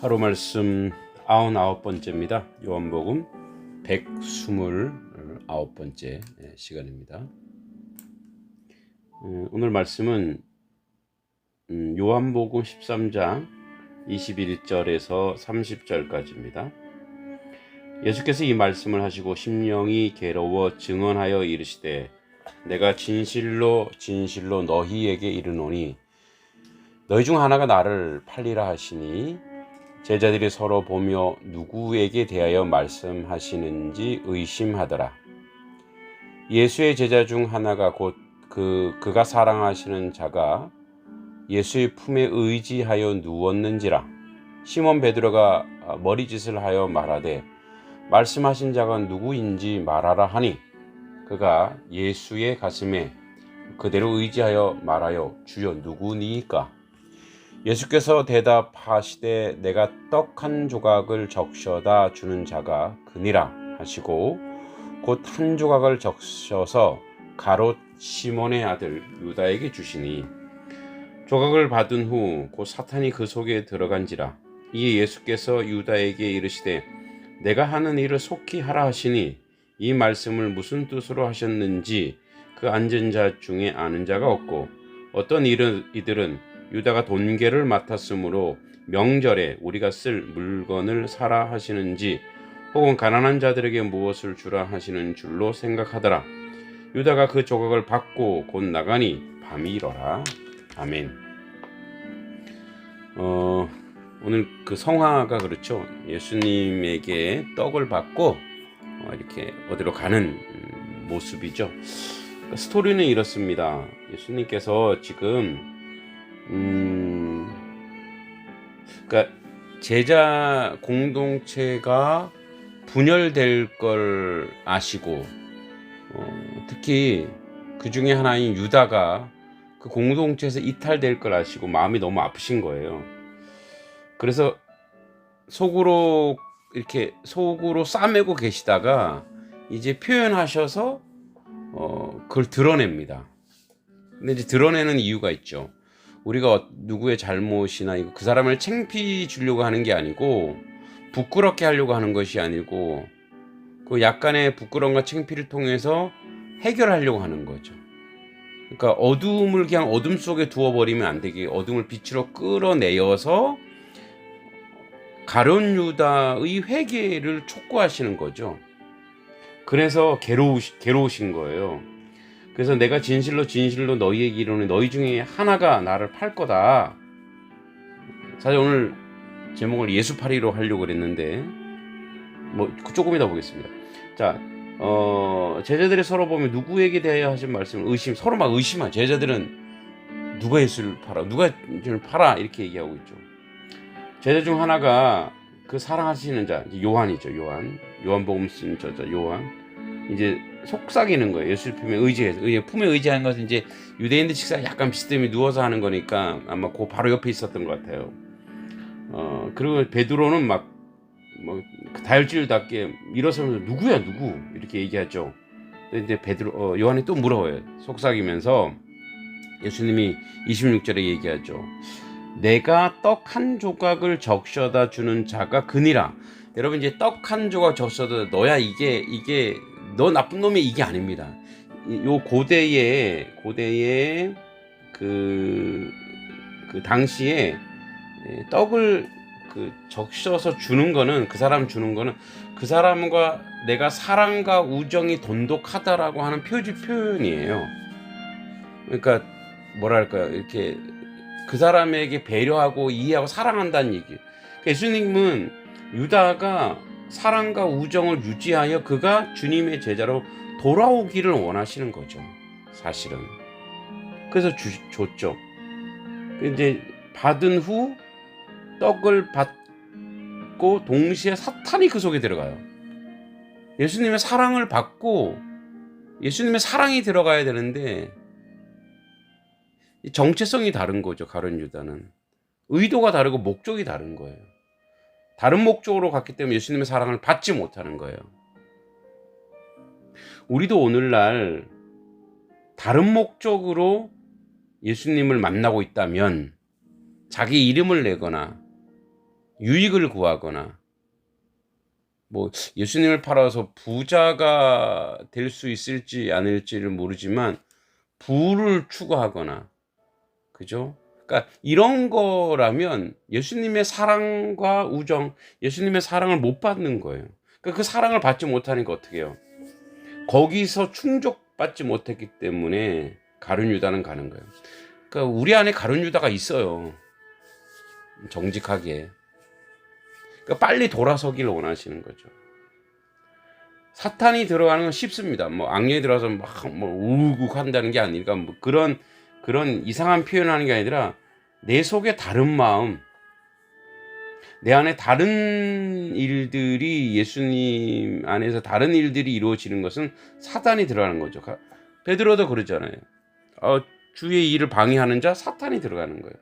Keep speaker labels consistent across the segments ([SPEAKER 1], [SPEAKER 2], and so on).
[SPEAKER 1] 하루 말씀 99번째입니다. 요한복음 129번째 시간입니다. 어, 오늘 말씀은 음, 요한복음 13장 21절에서 30절까지입니다. 예수께서 이 말씀을 하시고 심령이 괴로워 증언하여 이르시되 내가 진실로 진실로 너희에게 이르노니 너희 중 하나가 나를 팔리라 하시니 제자들이 서로 보며 누구에게 대하여 말씀하시는지 의심하더라. 예수의 제자 중 하나가 곧 그 그가 사랑하시는 자가 예수의 품에 의지하여 누웠는지라. 시몬 베드로가 머리짓을 하여 말하되 말씀하신 자가 누구인지 말하라 하니 그가 예수의 가슴에 그대로 의지하여 말하여 주여 누구니까 예수께서 대답하시되 내가 떡 한 조각을 적셔다 주는 자가 그니라. 하시고 곧 한 조각을 적셔서 가롯 시몬의 아들 유다에게 주시니 조각을 받은 후 곧 사탄이 그 속에 들어간지라. 이에 예수께서 유다에게 이르시되 내가 하는 일을 속히 하라 하시니 이 말씀을 무슨 뜻으로 하셨는지 그 앉은 자 중에 아는 자가 없고 어떤 이들은, 유다가 돈계를 맡았으므로 명절에 우리가 쓸 물건을 사라 하시는지 혹은 가난한 자들에게 무엇을 주라 하시는 줄로 생각하더라. 유다가 그 조각을 받고 곧 나가니 밤이 일어라. 아멘. 어, 오늘 그 성화가 그렇죠. 예수님에게 떡을 받고 어, 이렇게 어디로 가는 음, 모습이죠. 그러니까 스토리는 이렇습니다. 예수님께서 지금 음, 그러니까 제자 공동체가 분열될 걸 아시고 어, 특히 그 중에 하나인 유다가 그 공동체에서 이탈될 걸 아시고 마음이 너무 아프신 거예요. 그래서 속으로 이렇게 속으로 싸매고 계시다가 이제 표현하셔서 어, 그걸 드러냅니다. 근데 이제 드러내는 이유가 있죠. 우리가 어, 누구의 잘못이나 이거 그 사람을 챙피 주려고 하는 게 아니고 부끄럽게 하려고 하는 것이 아니고 그 약간의 부끄러움과 챙피를 통해서 해결하려고 하는 거죠. 그러니까 어둠을 그냥 어둠 속에 두어버리면 안 되게 어둠을 빛으로 끌어내어서 가론 유다의 회개를 촉구하시는 거죠. 그래서 괴로우시, 괴로우신 거예요. 그래서 내가 진실로 진실로 너희에게 이르노니 너희 중에 하나가 나를 팔 거다. 사실 오늘 제목을 예수팔이로 하려고 그랬는데 뭐 조금 이따 보겠습니다. 자, 어, 제자들이 서로 보면 누구에게 대하여 하신 말씀을 의심 서로 막 의심하. 제자들은 누가 예수를 팔아, 누가 예수를 팔아 이렇게 얘기하고 있죠. 제자 중 하나가 그 사랑하시는 자 요한이죠. 요한, 요한복음 쓴 저자 요한. 이제 속삭이는 거예요. 예수 품에 의지해서 의 품에 의지하는 것은 이제 유대인들 식사 약간 비슷하게 누워서 하는 거니까 아마 그 바로 옆에 있었던 것 같아요. 어 그리고 베드로는 막 뭐 다혈질답게 일어서면서 누구야 누구 이렇게 얘기하죠. 근데 베드로 어, 요한이 또 물어요. 속삭이면서 예수님이 26절에 얘기하죠. 내가 떡 한 조각을 적셔다 주는 자가 그니라. 여러분 이제 떡 한 조각 적셔도 너야 이게 이게 너 나쁜 놈이 이게 아닙니다. 요 고대에 고대에 그, 그 당시에 떡을 그 적셔서 주는 거는 그 사람 주는 거는 그 사람과 내가 사랑과 우정이 돈독하다라고 하는 표지 표현이에요. 그러니까 뭐랄까요 이렇게 그 사람에게 배려하고 이해하고 사랑한다는 얘기. 그러니까 예수님은 유다가 사랑과 우정을 유지하여 그가 주님의 제자로 돌아오기를 원하시는 거죠. 사실은. 그래서 주, 줬죠. 이제 받은 후 떡을 받고 동시에 사탄이 그 속에 들어가요. 예수님의 사랑을 받고 예수님의 사랑이 들어가야 되는데 정체성이 다른 거죠. 가론 유다는 의도가 다르고 목적이 다른 거예요. 다른 목적으로 갔기 때문에 예수님의 사랑을 받지 못하는 거예요. 우리도 오늘날 다른 목적으로 예수님을 만나고 있다면 자기 이름을 내거나 유익을 구하거나 뭐 예수님을 팔아서 부자가 될 수 있을지 아닐지를 모르지만 부를 추구하거나 그죠? 그러니까 이런 거라면 예수님의 사랑과 우정, 예수님의 사랑을 못 받는 거예요. 그러니까 그 사랑을 받지 못하니까 어떻게 해요? 거기서 충족받지 못했기 때문에 가룟 유다는 가는 거예요. 그러니까 우리 안에 가룟 유다가 있어요. 정직하게. 그러니까 빨리 돌아서기를 원하시는 거죠. 사탄이 들어가는 건 쉽습니다. 뭐 악령이 들어와서 막 뭐 우국 한다는 게 아니라 뭐 그런 그런 이상한 표현하는 게 아니라 내 속에 다른 마음, 내 안에 다른 일들이 예수님 안에서 다른 일들이 이루어지는 것은 사탄이 들어가는 거죠. 가- 베드로도 그러잖아요. 어, 주의 일을 방해하는 자 사탄이 들어가는 거예요.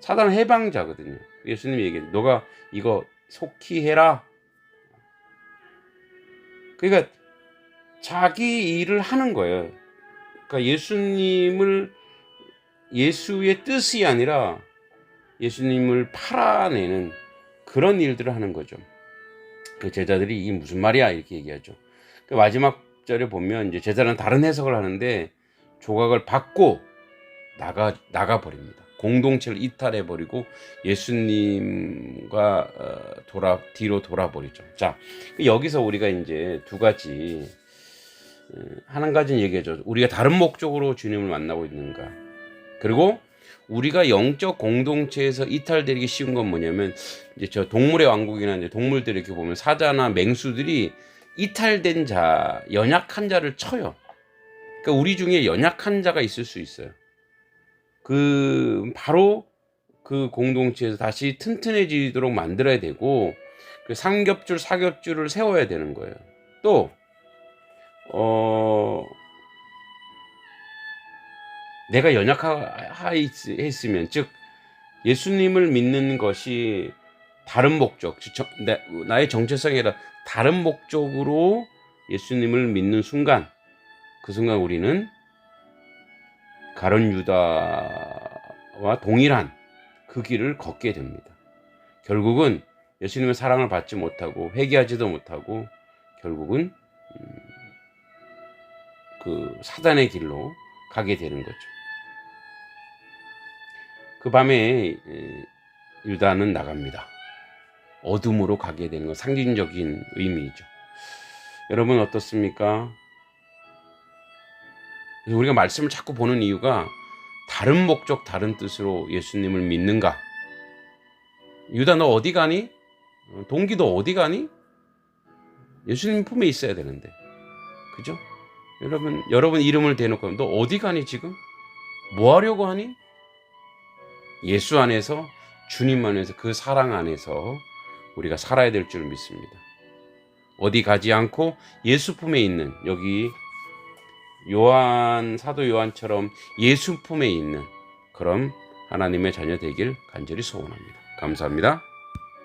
[SPEAKER 1] 사탄은 해방자거든요. 예수님이 얘기해. 너가 이거 속히 해라. 그러니까 자기 일을 하는 거예요. 그러니까 예수님을 예수의 뜻이 아니라 예수님을 팔아내는 그런 일들을 하는 거죠. 그 제자들이 이게 무슨 말이야 이렇게 얘기하죠. 그 마지막 절에 보면 이제 제자는 다른 해석을 하는데 조각을 받고 나가 나가 버립니다. 공동체를 이탈해 버리고 예수님과 어, 돌아 뒤로 돌아 버리죠. 자 여기서 우리가 이제 두 가지 어, 한 가지는 얘기해줘. 우리가 다른 목적으로 주님을 만나고 있는가. 그리고 우리가 영적 공동체에서 이탈되기 쉬운 건 뭐냐면 이제 저 동물의 왕국이나 이제 동물들 이렇게 보면 사자나 맹수들이 이탈된 자, 연약한 자를 쳐요. 그러니까 우리 중에 연약한 자가 있을 수 있어요. 그 바로 그 공동체에서 다시 튼튼해지도록 만들어야 되고 그 상겹줄 사겹줄을 세워야 되는 거예요. 또 어. 내가 연약했으면 즉 예수님을 믿는 것이 다른 목적, 즉, 나의 정체성이 아니라 다른 목적으로 예수님을 믿는 순간 그 순간 우리는 가론 유다와 동일한 그 길을 걷게 됩니다. 결국은 예수님의 사랑을 받지 못하고 회개하지도 못하고 결국은 음, 그 사단의 길로 가게 되는 거죠. 그 밤에 에, 유다는 나갑니다. 어둠으로 가게 되는 건 상징적인 의미이죠. 여러분 어떻습니까? 우리가 말씀을 자꾸 보는 이유가 다른 목적, 다른 뜻으로 예수님을 믿는가? 유다 너 어디 가니? 어, 동기 너 어디 가니? 예수님 품에 있어야 되는데. 그죠? 여러분, 여러분 이름을 대놓고 너 어디 가니 지금? 뭐 하려고 하니? 예수 안에서 주님 안에서 그 사랑 안에서 우리가 살아야 될 줄 믿습니다. 어디 가지 않고 예수 품에 있는 여기 요한 사도 요한처럼 예수 품에 있는 그런 하나님의 자녀 되길 간절히 소원합니다. 감사합니다.